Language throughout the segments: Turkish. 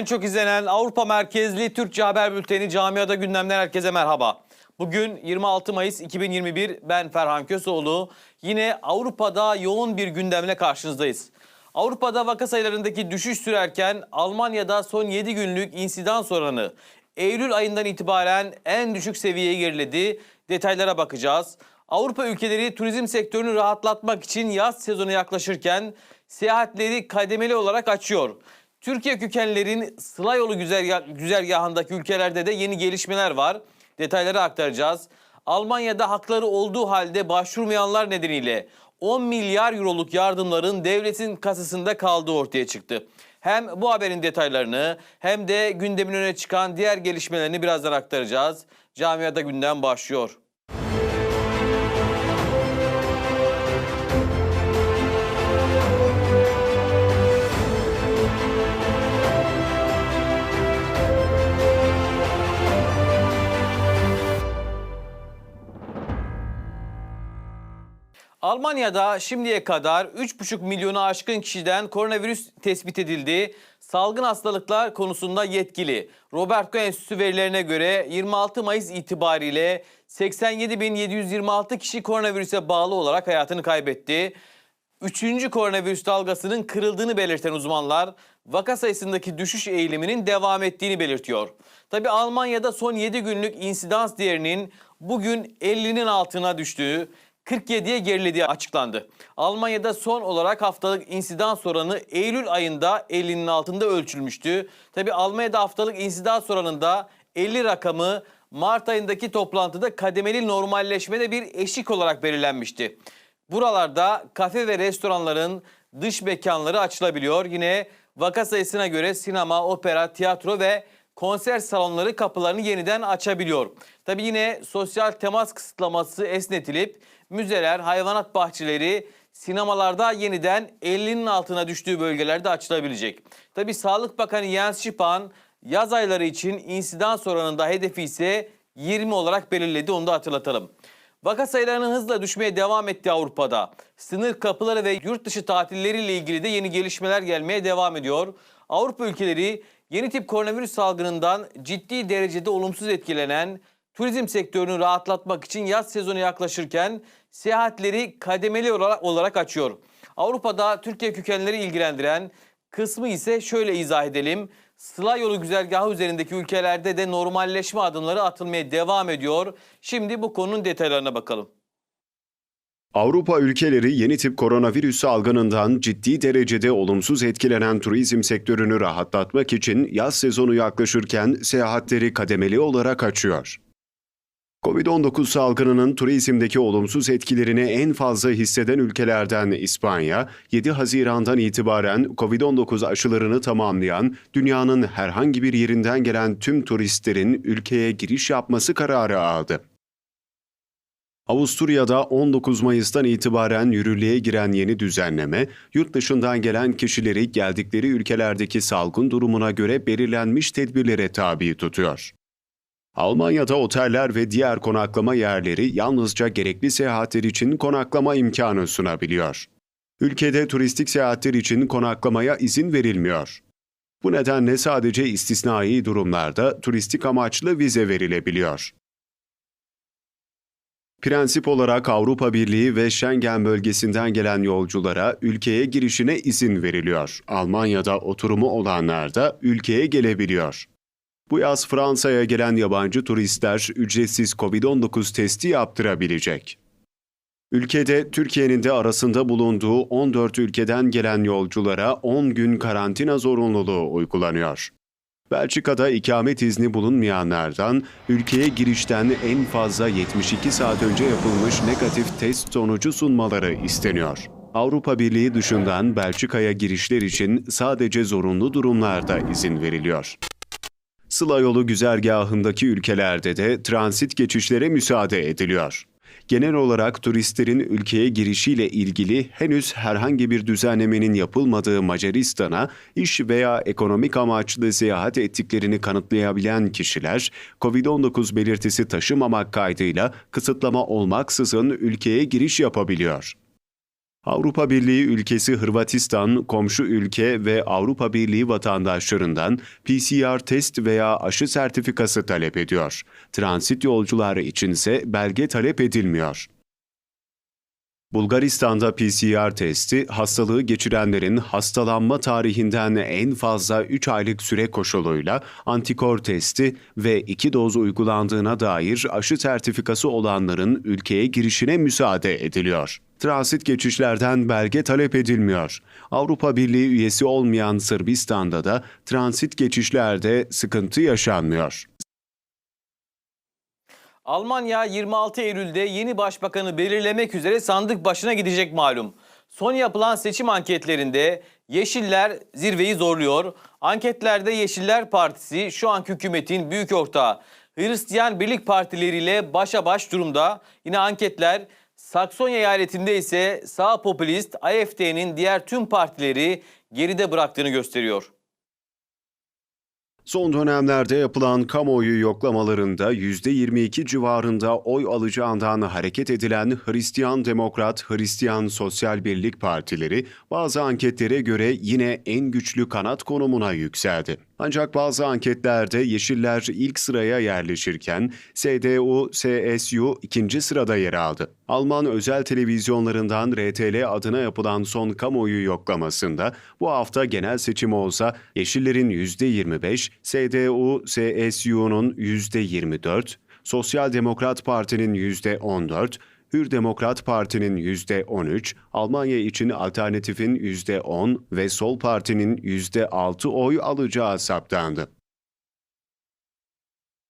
En çok izlenen Avrupa merkezli Türkçe haber bülteni Camiada Gündem'den herkese merhaba. Bugün 26 Mayıs 2021 ben Ferhan Köseoğlu. Yine Avrupa'da yoğun bir gündemle karşınızdayız. Avrupa'da vaka sayılarındaki düşüş sürerken Almanya'da son 7 günlük insidans oranı Eylül ayından itibaren en düşük seviyeye geriledi. Detaylara bakacağız. Avrupa ülkeleri turizm sektörünü rahatlatmak için yaz sezonu yaklaşırken seyahatleri kademeli olarak açıyor. Türkiye kökenlerin Sıla yolu güzergah, güzergahındaki ülkelerde de yeni gelişmeler var. Detayları aktaracağız. Almanya'da hakları olduğu halde başvurmayanlar nedeniyle 10 milyar euroluk yardımların devletin kasasında kaldığı ortaya çıktı. Hem bu haberin detaylarını hem de gündemin öne çıkan diğer gelişmelerini birazdan aktaracağız. Camiada gündem başlıyor. Almanya'da şimdiye kadar 3,5 milyonu aşkın kişiden koronavirüs tespit edildi. Salgın hastalıklar konusunda yetkili Robert Koch Enstitüsü verilerine göre 26 Mayıs itibariyle 87.726 kişi koronavirüse bağlı olarak hayatını kaybetti. Üçüncü koronavirüs dalgasının kırıldığını belirten uzmanlar vaka sayısındaki düşüş eğiliminin devam ettiğini belirtiyor. Tabi Almanya'da son 7 günlük insidans değerinin bugün 50'nin altına düştüğü 47'ye gerilediği açıklandı. Almanya'da son olarak haftalık insidans oranı Eylül ayında 50'nin altında ölçülmüştü. Tabi Almanya'da haftalık insidans oranında 50 rakamı Mart ayındaki toplantıda kademeli normalleşmede bir eşik olarak belirlenmişti. Buralarda kafe ve restoranların dış mekanları açılabiliyor. Yine vaka sayısına göre sinema, opera, tiyatro ve konser salonları kapılarını yeniden açabiliyor. Tabi yine sosyal temas kısıtlaması esnetilip müzeler, hayvanat bahçeleri, sinemalarda yeniden 50'nin altına düştüğü bölgelerde açılabilecek. Tabi Sağlık Bakanı Jens Spahn yaz ayları için insidans oranında hedefi ise 20 olarak belirledi onu da hatırlatalım. Vaka sayılarının hızla düşmeye devam ettiği Avrupa'da sınır kapıları ve yurt dışı tatilleriyle ilgili de yeni gelişmeler gelmeye devam ediyor. Avrupa ülkeleri yeni tip koronavirüs salgınından ciddi derecede olumsuz etkilenen turizm sektörünü rahatlatmak için yaz sezonu yaklaşırken seyahatleri kademeli olarak, açıyor. Avrupa'da Türkiye kökenleri ilgilendiren kısmı ise şöyle izah edelim. Sıla yolu güzergahı üzerindeki ülkelerde de normalleşme adımları atılmaya devam ediyor. Şimdi bu konunun detaylarına bakalım. Avrupa ülkeleri yeni tip koronavirüs salgınından ciddi derecede olumsuz etkilenen turizm sektörünü rahatlatmak için yaz sezonu yaklaşırken seyahatleri kademeli olarak açıyor. Covid-19 salgınının turizmdeki olumsuz etkilerini en fazla hisseden ülkelerden İspanya, 7 Haziran'dan itibaren Covid-19 aşılarını tamamlayan dünyanın herhangi bir yerinden gelen tüm turistlerin ülkeye giriş yapması kararı aldı. Avusturya'da 19 Mayıs'tan itibaren yürürlüğe giren yeni düzenleme, yurt dışından gelen kişileri geldikleri ülkelerdeki salgın durumuna göre belirlenmiş tedbirlere tabi tutuyor. Almanya'da oteller ve diğer konaklama yerleri yalnızca gerekli seyahatler için konaklama imkanı sunabiliyor. Ülkede turistik seyahatler için konaklamaya izin verilmiyor. Bu nedenle sadece istisnai durumlarda turistik amaçlı vize verilebiliyor. Prensip olarak Avrupa Birliği ve Schengen bölgesinden gelen yolculara ülkeye girişine izin veriliyor. Almanya'da oturumu olanlar da ülkeye gelebiliyor. Bu yaz Fransa'ya gelen yabancı turistler ücretsiz COVID-19 testi yaptırabilecek. Ülkede Türkiye'nin de arasında bulunduğu 14 ülkeden gelen yolculara 10 gün karantina zorunluluğu uygulanıyor. Belçika'da ikamet izni bulunmayanlardan ülkeye girişten en fazla 72 saat önce yapılmış negatif test sonucu sunmaları isteniyor. Avrupa Birliği dışından Belçika'ya girişler için sadece zorunlu durumlarda izin veriliyor. Sıla yolu güzergahındaki ülkelerde de transit geçişlere müsaade ediliyor. Genel olarak turistlerin ülkeye girişiyle ilgili henüz herhangi bir düzenlemenin yapılmadığı Macaristan'a iş veya ekonomik amaçlı seyahat ettiklerini kanıtlayabilen kişiler, COVID-19 belirtisi taşımamak kaydıyla kısıtlama olmaksızın ülkeye giriş yapabiliyor. Avrupa Birliği ülkesi Hırvatistan, komşu ülke ve Avrupa Birliği vatandaşlarından PCR test veya aşı sertifikası talep ediyor. Transit yolcuları içinse belge talep edilmiyor. Bulgaristan'da PCR testi, hastalığı geçirenlerin hastalanma tarihinden en fazla 3 aylık süre koşuluyla antikor testi ve 2 doz uygulandığına dair aşı sertifikası olanların ülkeye girişine müsaade ediliyor. Transit geçişlerden belge talep edilmiyor. Avrupa Birliği üyesi olmayan Sırbistan'da da transit geçişlerde sıkıntı yaşanmıyor. Almanya 26 Eylül'de yeni başbakanı belirlemek üzere sandık başına gidecek malum. Son yapılan seçim anketlerinde Yeşiller zirveyi zorluyor. Anketlerde Yeşiller Partisi şu anki hükümetin büyük ortağı Hristiyan Birlik Partileriyle başa baş durumda. Yine anketler Saksonya eyaletinde ise sağ popülist AFD'nin diğer tüm partileri geride bıraktığını gösteriyor. Son dönemlerde yapılan kamuoyu yoklamalarında %22 civarında oy alacağından hareket edilen Hristiyan Demokrat, Hristiyan Sosyal Birlik Partileri bazı anketlere göre yine en güçlü kanat konumuna yükseldi. Ancak bazı anketlerde Yeşiller ilk sıraya yerleşirken CDU-CSU ikinci sırada yer aldı. Alman özel televizyonlarından RTL adına yapılan son kamuoyu yoklamasında bu hafta genel seçim olsa Yeşillerin %25, CDU-CSU'nun %24, Sosyal Demokrat Parti'nin %14, Hür Demokrat Parti'nin %13, Almanya için Alternatif'in %10 ve Sol Parti'nin %6 oy alacağı saptandı.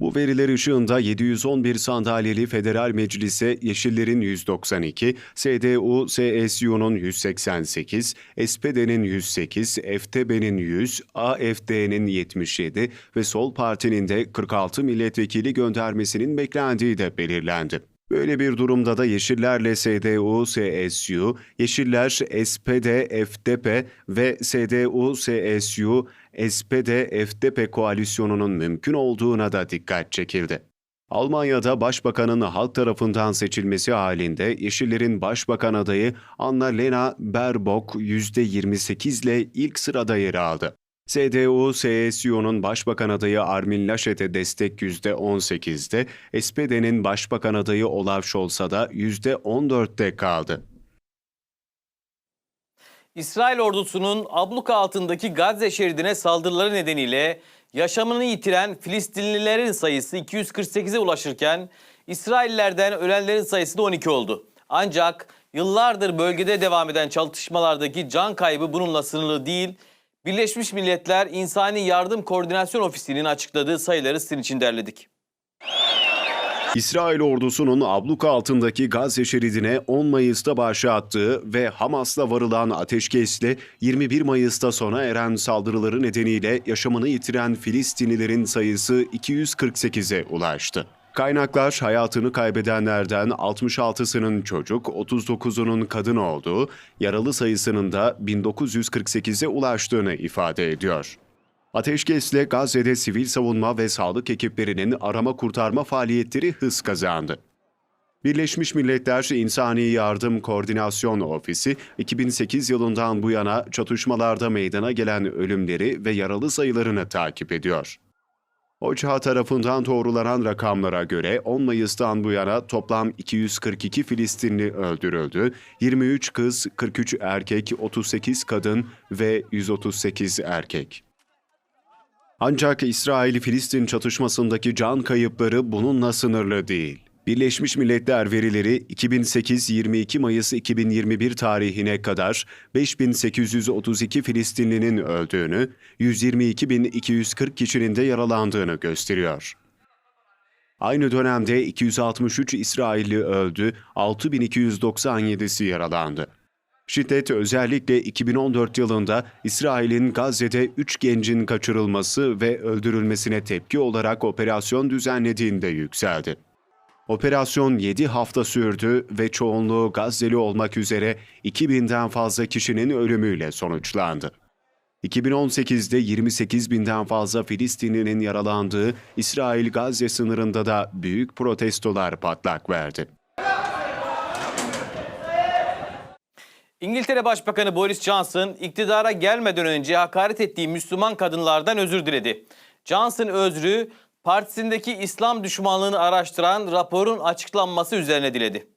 Bu veriler ışığında 711 sandalyeli federal meclise Yeşillerin 192, CDU, CSU'nun 188, SPD'nin 108, FTB'nin 100, AFD'nin 77 ve Sol Parti'nin de 46 milletvekili göndermesinin beklendiği de belirlendi. Böyle bir durumda da Yeşillerle CDU, CSU, Yeşiller, SPD, FDP ve CDU, CSU, SPD, FDP koalisyonunun mümkün olduğuna da dikkat çekildi. Almanya'da başbakanın halk tarafından seçilmesi halinde Yeşillerin başbakan adayı Anna-Lena Baerbock %28 ile ilk sırada yer aldı. CDU-CSU'nun başbakan adayı Armin Laschet'e destek %18'de, SPD'nin başbakan adayı Olaf Scholz'a da %14'te kaldı. İsrail ordusunun abluka altındaki Gazze şeridine saldırıları nedeniyle yaşamını yitiren Filistinlilerin sayısı 248'e ulaşırken İsraillerden ölenlerin sayısı da 12 oldu. Ancak yıllardır bölgede devam eden çatışmalardaki can kaybı bununla sınırlı değil. Birleşmiş Milletler İnsani Yardım Koordinasyon Ofisi'nin açıkladığı sayıları sizin için derledik. İsrail ordusunun abluka altındaki Gazze şeridine 10 Mayıs'ta başlattığı ve Hamas'la varılan ateşkesle 21 Mayıs'ta sona eren saldırıları nedeniyle yaşamını yitiren Filistinlilerin sayısı 248'e ulaştı. Kaynaklar hayatını kaybedenlerden 66'sının çocuk, 39'unun kadın olduğu, yaralı sayısının da 1948'e ulaştığını ifade ediyor. Ateşkesle Gazze'de sivil savunma ve sağlık ekiplerinin arama kurtarma faaliyetleri hız kazandı. Birleşmiş Milletler İnsani Yardım Koordinasyon Ofisi 2008 yılından bu yana çatışmalarda meydana gelen ölümleri ve yaralı sayılarını takip ediyor. OÇA tarafından doğrulanan rakamlara göre 10 Mayıs'tan bu yana toplam 242 Filistinli öldürüldü, 23 kız, 43 erkek, 38 kadın ve 138 erkek. Ancak İsrail-Filistin çatışmasındaki can kayıpları bununla sınırlı değil. Birleşmiş Milletler verileri 2008-22 Mayıs 2021 tarihine kadar 5832 Filistinlinin öldüğünü, 122.240 kişinin de yaralandığını gösteriyor. Aynı dönemde 263 İsrailli öldü, 6297'si yaralandı. Şiddet özellikle 2014 yılında İsrail'in Gazze'de 3 gencin kaçırılması ve öldürülmesine tepki olarak operasyon düzenlediğinde yükseldi. Operasyon 7 hafta sürdü ve çoğunluğu Gazze'li olmak üzere 2000'den fazla kişinin ölümüyle sonuçlandı. 2018'de 28 binden fazla Filistinlinin yaralandığı İsrail-Gazze sınırında da büyük protestolar patlak verdi. İngiltere Başbakanı Boris Johnson iktidara gelmeden önce hakaret ettiği Müslüman kadınlardan özür diledi. Johnson özrü partisindeki İslam düşmanlığını araştıran raporun açıklanması üzerine diledi.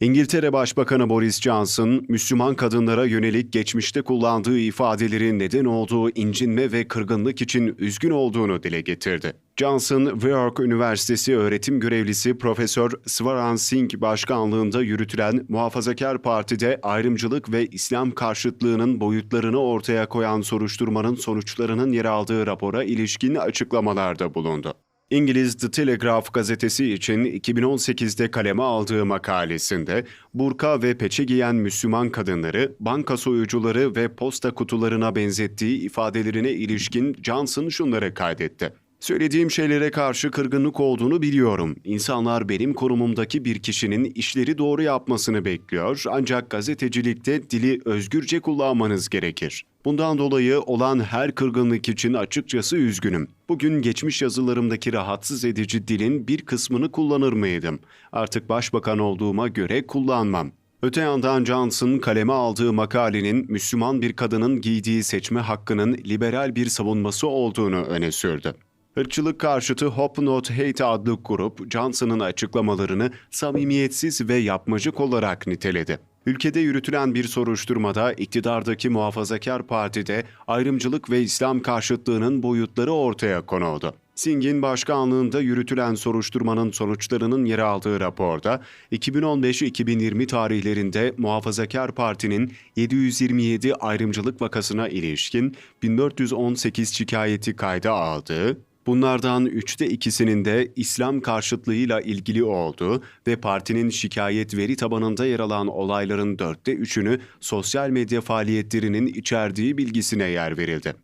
İngiltere Başbakanı Boris Johnson, Müslüman kadınlara yönelik geçmişte kullandığı ifadelerin neden olduğu incinme ve kırgınlık için üzgün olduğunu dile getirdi. Johnson, York Üniversitesi öğretim görevlisi Profesör Swaran Singh başkanlığında yürütülen Muhafazakar Parti'de ayrımcılık ve İslam karşıtlığının boyutlarını ortaya koyan soruşturmanın sonuçlarının yer aldığı rapora ilişkin açıklamalarda bulundu. İngiliz The Telegraph gazetesi için 2018'de kaleme aldığı makalesinde burka ve peçe giyen Müslüman kadınları banka soyucuları ve posta kutularına benzettiği ifadelerine ilişkin Johnson şunları kaydetti. Söylediğim şeylere karşı kırgınlık olduğunu biliyorum. İnsanlar benim konumumdaki bir kişinin işleri doğru yapmasını bekliyor ancak gazetecilikte dili özgürce kullanmanız gerekir. Bundan dolayı olan her kırgınlık için açıkçası üzgünüm. Bugün geçmiş yazılarımdaki rahatsız edici dilin bir kısmını kullanır mıydım? Artık başbakan olduğuma göre kullanmam. Öte yandan Johnson kaleme aldığı makalenin Müslüman bir kadının giydiği seçme hakkının liberal bir savunması olduğunu öne sürdü. Irkçılık karşıtı Hope Not Hate adlı grup Johnson'ın açıklamalarını samimiyetsiz ve yapmacık olarak niteledi. Ülkede yürütülen bir soruşturmada iktidardaki muhafazakar partide ayrımcılık ve İslam karşıtlığının boyutları ortaya konuldu. Singh'in başkanlığında yürütülen soruşturmanın sonuçlarının yer aldığı raporda 2015-2020 tarihlerinde Muhafazakar Parti'nin 727 ayrımcılık vakasına ilişkin 1418 şikayeti kayda aldığı, Bunlardan üçte ikisinin de İslam karşıtlığıyla ilgili olduğu ve partinin şikayet veri tabanında yer alan olayların dörtte üçünü sosyal medya faaliyetlerinin içerdiği bilgisine yer verildi.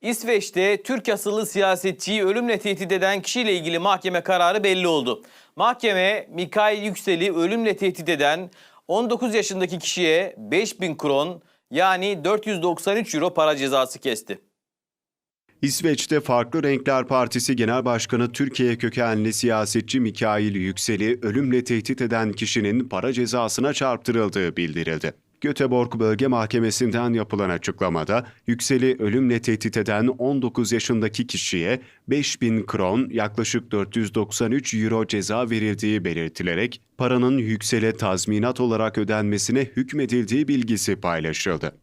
İsveç'te Türk asıllı siyasetçiyi ölümle tehdit eden kişiyle ilgili mahkeme kararı belli oldu. Mahkeme Mikail Yüksel'i ölümle tehdit eden 19 yaşındaki kişiye 5000 kron yani 493 euro para cezası kesti. İsveç'te Farklı Renkler Partisi Genel Başkanı Türkiye kökenli siyasetçi Mikail Yüksel'i ölümle tehdit eden kişinin para cezasına çarptırıldığı bildirildi. Göteborg Bölge Mahkemesi'nden yapılan açıklamada Yüksel'i ölümle tehdit eden 19 yaşındaki kişiye 5000 kron yaklaşık 493 euro ceza verildiği belirtilerek paranın Yüksel'e tazminat olarak ödenmesine hükmedildiği bilgisi paylaşıldı.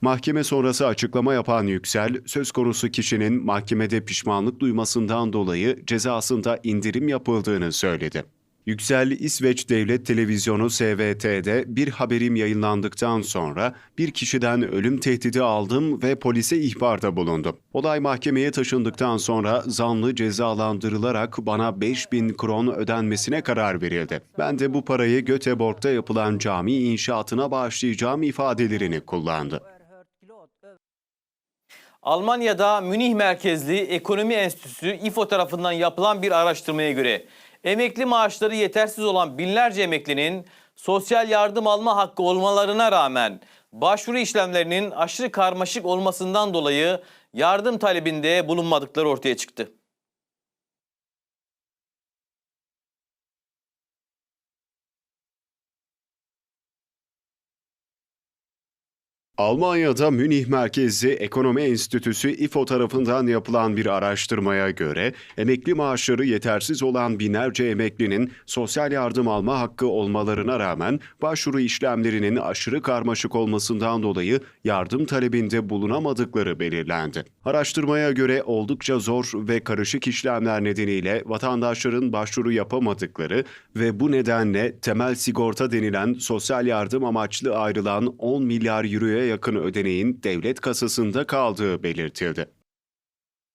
Mahkeme sonrası açıklama yapan Yüksel, söz konusu kişinin mahkemede pişmanlık duymasından dolayı cezasında indirim yapıldığını söyledi. Yüksel, İsveç Devlet Televizyonu SVT'de bir haberim yayınlandıktan sonra bir kişiden ölüm tehdidi aldım ve polise ihbarda bulundum. Olay mahkemeye taşındıktan sonra zanlı cezalandırılarak bana 5000 kron ödenmesine karar verildi. Ben de bu parayı Göteborg'da yapılan cami inşaatına bağışlayacağım ifadelerini kullandı. Almanya'da Münih merkezli Ekonomi Enstitüsü İFO tarafından yapılan bir araştırmaya göre emekli maaşları yetersiz olan binlerce emeklinin sosyal yardım alma hakkı olmalarına rağmen başvuru işlemlerinin aşırı karmaşık olmasından dolayı yardım talebinde bulunmadıkları ortaya çıktı. Almanya'da Münih merkezli Ekonomi Enstitüsü İFO tarafından yapılan bir araştırmaya göre emekli maaşları yetersiz olan binlerce emeklinin sosyal yardım alma hakkı olmalarına rağmen başvuru işlemlerinin aşırı karmaşık olmasından dolayı yardım talebinde bulunamadıkları belirlendi. Araştırmaya göre oldukça zor ve karışık işlemler nedeniyle vatandaşların başvuru yapamadıkları ve bu nedenle temel sigorta denilen sosyal yardım amaçlı ayrılan 10 milyar euroya yakın ödeneğin devlet kasasında kaldığı belirtildi.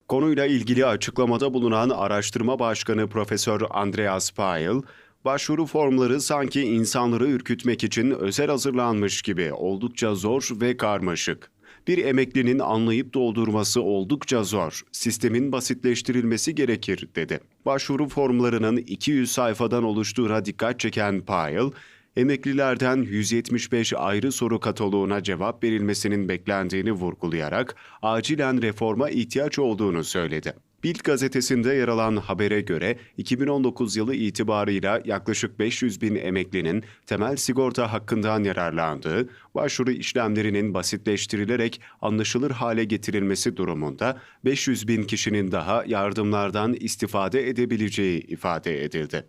Konuyla ilgili açıklamada bulunan araştırma başkanı Profesör Andreas Pail, başvuru formları sanki insanları ürkütmek için özel hazırlanmış gibi oldukça zor ve karmaşık. Bir emeklinin anlayıp doldurması oldukça zor. Sistemin basitleştirilmesi gerekir, dedi. Başvuru formlarının 200 sayfadan oluştuğuna dikkat çeken Pyle, Emeklilerden 175 ayrı soru kataloğuna cevap verilmesinin beklendiğini vurgulayarak acilen reforma ihtiyaç olduğunu söyledi. Bild gazetesinde yer alan habere göre 2019 yılı itibarıyla yaklaşık 500 bin emeklinin temel sigorta hakkından yararlandığı, başvuru işlemlerinin basitleştirilerek anlaşılır hale getirilmesi durumunda 500 bin kişinin daha yardımlardan istifade edebileceği ifade edildi.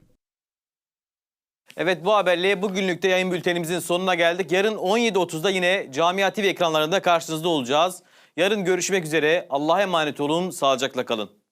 Evet bu haberle bugünlük de yayın bültenimizin sonuna geldik. Yarın 17.30'da yine Camia TV ekranlarında karşınızda olacağız. Yarın görüşmek üzere. Allah'a emanet olun. Sağlıcakla kalın.